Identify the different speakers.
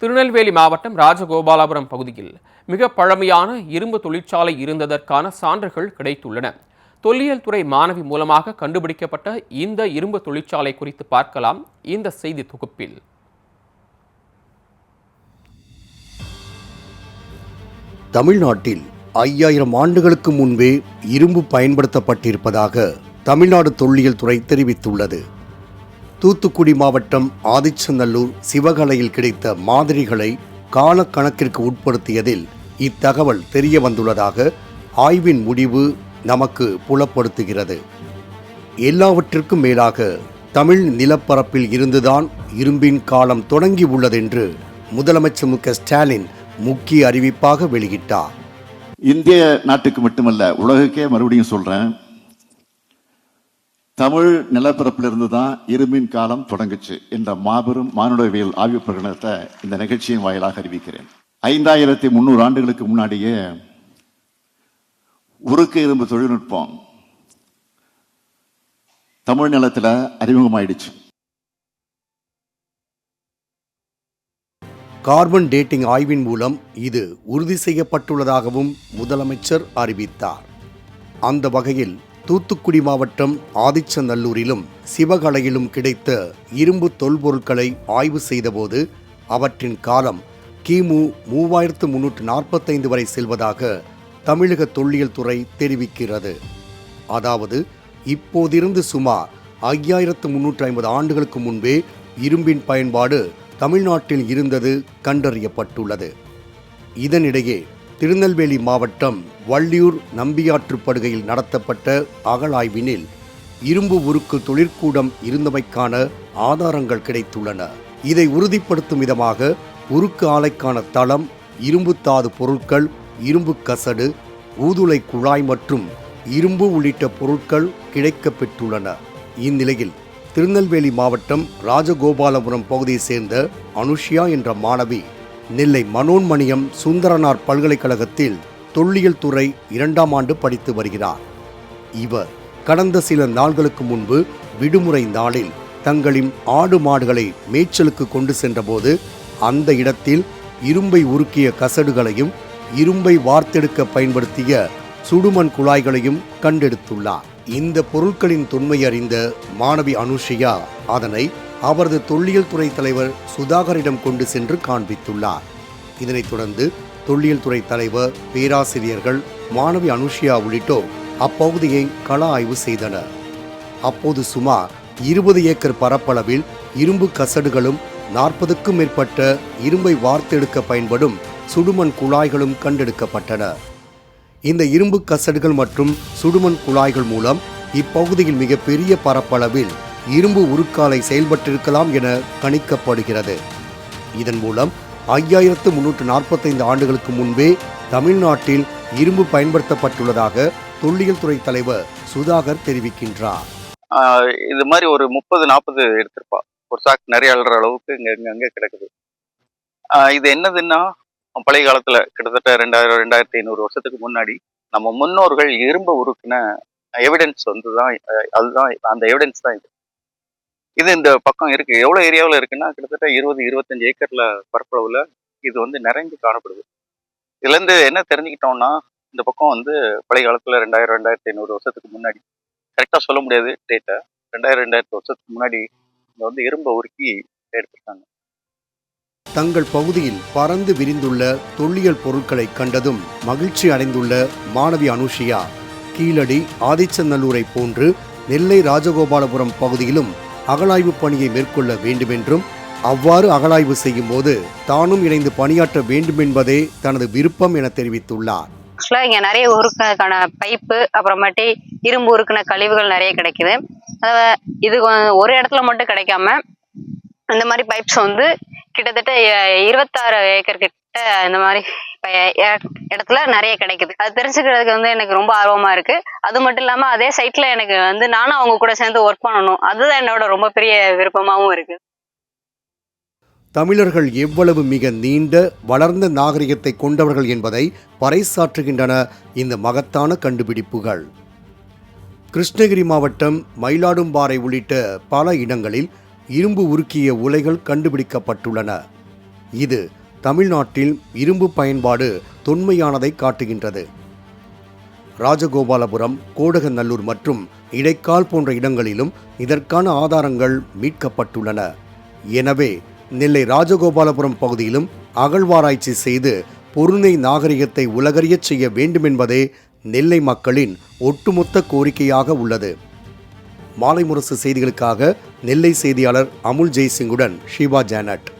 Speaker 1: திருநெல்வேலி மாவட்டம் ராஜகோபாலபுரம் பகுதியில் மிக பழமையான இரும்பு தொழிற்சாலை இருந்ததற்கான சான்றுகள் கிடைத்துள்ளன. தொல்லியல் துறை மாணவி மூலமாக கண்டுபிடிக்கப்பட்ட இந்த இரும்பு தொழிற்சாலை குறித்து பார்க்கலாம். இந்த செய்தி தொகுப்பில்.
Speaker 2: தமிழ்நாட்டில் ஐயாயிரம் ஆண்டுகளுக்கு முன்பே இரும்பு பயன்படுத்தப்பட்டிருப்பதாக தமிழ்நாடு தொல்லியல் துறை தெரிவித்துள்ளது. தூத்துக்குடி மாவட்டம் ஆதிச்சநல்லூர் சிவகலையில் கிடைத்த மாதிரிகளை காலக்கணக்கிற்கு உட்படுத்தியதில் இத்தகவல் தெரிய வந்துள்ளதாக ஆய்வின் முடிவு நமக்கு புலப்படுத்துகிறது. எல்லாவற்றிற்கும் மேலாக தமிழ் நிலப்பரப்பில் இருந்துதான் இரும்பின் காலம் தொடங்கி உள்ளதென்று முதலமைச்சர் மு ஸ்டாலின் முக்கிய அறிவிப்பாக வெளியிட்டார்.
Speaker 3: இந்திய நாட்டுக்கு மட்டுமல்ல உலகுக்கே மறுபடியும் சொல்றேன். தமிழ் நிலப்பரப்பிலிருந்து தான் இரும்பின் காலம் தொடங்குச்சு என்ற மாபெரும் மானுடவியல் ஆய்வு பிரகடனத்தை இந்த நிகழ்ச்சியின் வாயிலாக அறிவிக்கிறேன். ஐந்தாயிரத்தி முந்நூறு ஆண்டுகளுக்கு முன்னாடியே உருக்கு இரும்பு தொழில்நுட்பம் தமிழ் நிலத்தில் அறிமுகமாயிடுச்சு.
Speaker 2: கார்பன் டேட்டிங் ஆய்வின் மூலம் இது உறுதி செய்யப்பட்டுள்ளதாகவும் முதலமைச்சர் அறிவித்தார். அந்த வகையில் தூத்துக்குடி மாவட்டம் ஆதிச்சநல்லூரிலும் சிவகலையிலும் கிடைத்த இரும்பு தொல்பொருட்களை ஆய்வு செய்தபோது அவற்றின் காலம் கிமு மூவாயிரத்து முன்னூற்று நாற்பத்தைந்து வரை செல்வதாக தமிழக தொல்லியல் துறை தெரிவிக்கிறது. அதாவது இப்போதிருந்து சுமார் ஐயாயிரத்து முன்னூற்றி ஐம்பது ஆண்டுகளுக்கு முன்பே இரும்பின் பயன்பாடு தமிழ்நாட்டில் இருந்தது கண்டறியப்பட்டுள்ளது. இதனிடையே திருநெல்வேலி மாவட்டம் வள்ளியூர் நம்பியாற்றுப்படுகையில் நடத்தப்பட்ட அகழாய்வினில் இரும்பு உருக்கு தொழிற்கூடம் இருந்தமைக்கான ஆதாரங்கள் கிடைத்துள்ளன. இதை உறுதிப்படுத்தும் விதமாக உருக்கு ஆலைக்கான தளம் இரும்பு தாது பொருட்கள் இரும்பு கசடு ஊதுலை குழாய் மற்றும் இரும்பு உள்ளிட்ட பொருட்கள் கிடைக்கப்பெற்றுள்ளன இந்நிலையில் திருநெல்வேலி மாவட்டம் ராஜகோபாலபுரம் பகுதியைச் சேர்ந்த அனுஷ்யா என்ற மாணவி நெல்லை மனோன்மணியம் சுந்தரனார் பல்கலைக்கழகத்தில் தொல்லியல் துறை இரண்டாம் ஆண்டு படித்து வருகிறார். இவர் கடந்த சில நாள்களுக்கு முன்பு விடுமுறை நாளில் தங்களின் ஆடு மாடுகளை மேய்ச்சலுக்கு கொண்டு சென்றபோது அந்த இடத்தில் இரும்பை உருக்கிய கசடுகளையும் இரும்பை வார்த்தெடுக்க பயன்படுத்திய சுடுமண் குழாய்களையும் கண்டெடுத்துள்ளார். இந்த பொருட்களின் தொன்மை அறிந்த மாணவி அனுஷியா அதனை அவரது தொல்லியல் துறை தலைவர் சுதாகரிடம் கொண்டு சென்று காண்பித்துள்ளார். இதனைத் தொடர்ந்து தொல்லியல் துறை தலைவர் பேராசிரியர்கள் மாணவி அனுஷியா உள்ளிட்டோர் அப்பகுதியை கள ஆய்வு செய்தனர். அப்போது சுமார் இருபது ஏக்கர் பரப்பளவில் இரும்பு கசடுகளும் நாற்பதுக்கும் மேற்பட்ட இரும்பை வார்த்தெடுக்க பயன்படும் சுடுமண் குழாய்களும் கண்டெடுக்கப்பட்டன. இந்த இரும்பு கசடுகள் மற்றும் சுடுமண் குழாய்கள் மூலம் இப்பகுதியில் மிகப்பெரிய பரப்பளவில் இரும்பு உருக்காலை செயல்பட்டிருக்கலாம் என கணிக்கப்படுகிறது. இதன் மூலம் ஐயாயிரத்து முன்னூற்று நாற்பத்தைந்து ஆண்டுகளுக்கு முன்பே தமிழ்நாட்டில் இரும்பு பயன்படுத்தப்பட்டுள்ளதாக தொல்லியல் துறை தலைவர் சுதாகர் தெரிவிக்கின்றார்.
Speaker 4: இது மாதிரி ஒரு முப்பது நாற்பது எடுத்திருப்பா. ஒரு சாக் நிறைய அழுற அளவுக்கு இங்கே இங்கே அங்கே கிடக்குது. இது என்னதுன்னா பழைய காலத்தில் கிட்டத்தட்ட ரெண்டாயிரம் ரெண்டாயிரத்தி ஐநூறு வருஷத்துக்கு முன்னாடி நம்ம முன்னோர்கள் இரும்பு உருக்குன எவிடன்ஸ் வந்து தான் அதுதான் அந்த எவிடன்ஸ் தான் இது. இது இந்த பக்கம் இருக்கு. எவ்வளவு ஏரியாவில் இருக்குன்னா கிட்டத்தட்ட இருபது இருபத்தஞ்சு ஏக்கர்ல பரப்பளவுல இது வந்து நிறைஞ்சு காணப்படுது. இதுல இருந்து என்ன தெரிஞ்சுக்கிட்டோம்னா இந்த பக்கம் வந்து பழைய காலத்துல ரெண்டாயிரம் ரெண்டாயிரத்தி ஐநூறு வருஷத்துக்கு முன்னாடி கரெக்டாக சொல்ல முடியாது டேட்டை ரெண்டாயிரம் ரெண்டாயிரத்து வருஷத்துக்கு முன்னாடி இங்க வந்து இரும்பை உருக்கி எடுத்திருக்காங்க.
Speaker 2: தங்கள் பகுதியில் பறந்து விரிந்துள்ள தொல்லியல் பொருட்களை கண்டதும் மகிழ்ச்சி அடைந்துள்ள மாணவி அனுஷியா கீழடி ஆதிச்சநல்லூரை போன்று நெல்லை ராஜகோபாலபுரம் பகுதியிலும் அகழாய்வு பணியை மேற்கொள்ள வேண்டுமென்றும் அவ்வாறு அகழாய்வு செய்யும் போது தானும் இணைந்து பணியாற்ற வேண்டும் என்பதே தனது விருப்பம் என தெரிவித்துள்ளார்.
Speaker 5: ஆக்சுவலாக இங்கே நிறைய உருக்கினதுக்கான பைப்பு அப்புறமேட்டு இரும்பு உருக்கின கழிவுகள் நிறைய கிடைக்குது. இது ஒரு இடத்துல மட்டும் கிடைக்காம இந்த மாதிரி பைப்ஸ் வந்து கிட்டத்தட்ட இருபத்தாறு ஏக்கர் கிட்ட இந்த மாதிரி இடத்துல நிறைய கிடைக்குது. அது தெரிஞ்சுக்கிறதுக்கு வந்து எனக்கு ரொம்ப ஆர்வமா இருக்கு. அது மட்டும் இல்லாம அதே சைட்ல எனக்கு வந்து நானும் அவங்க கூட சேர்ந்து ஒர்க் பண்ணணும். அதுதான் என்னோட ரொம்ப பெரிய விருப்பமாவும் இருக்கு.
Speaker 2: தமிழர்கள் எவ்வளவு மிக நீண்ட வளர்ந்த நாகரிகத்தை கொண்டவர்கள் என்பதை பறைசாற்றுகின்றன இந்த மகத்தான கண்டுபிடிப்புகள். கிருஷ்ணகிரி மாவட்டம் மயிலாடும்பாறை உள்ளிட்ட பல இடங்களில் இரும்பு உருக்கிய உலைகள் கண்டுபிடிக்கப்பட்டுள்ளன. இது தமிழ்நாட்டில் இரும்பு பயன்பாடு தொன்மையானதை காட்டுகின்றது. ராஜகோபாலபுரம் கோடகநல்லூர் மற்றும் இடைக்கால் போன்ற இடங்களிலும் இதற்கான ஆதாரங்கள் மீட்கப்பட்டுள்ளன. எனவே நெல்லை ராஜகோபாலபுரம் பகுதியிலும் அகழ்வாராய்ச்சி செய்து பொருணை நாகரிகத்தை உலகறியச் செய்ய வேண்டுமென்பதே நெல்லை மக்களின் ஒட்டுமொத்த கோரிக்கையாக உள்ளது. மாலை முரசு செய்திகளுக்காக நெல்லை செய்தியாளர் அமுல் ஜெய்சிங்குடன் ஷீபா ஜானட்.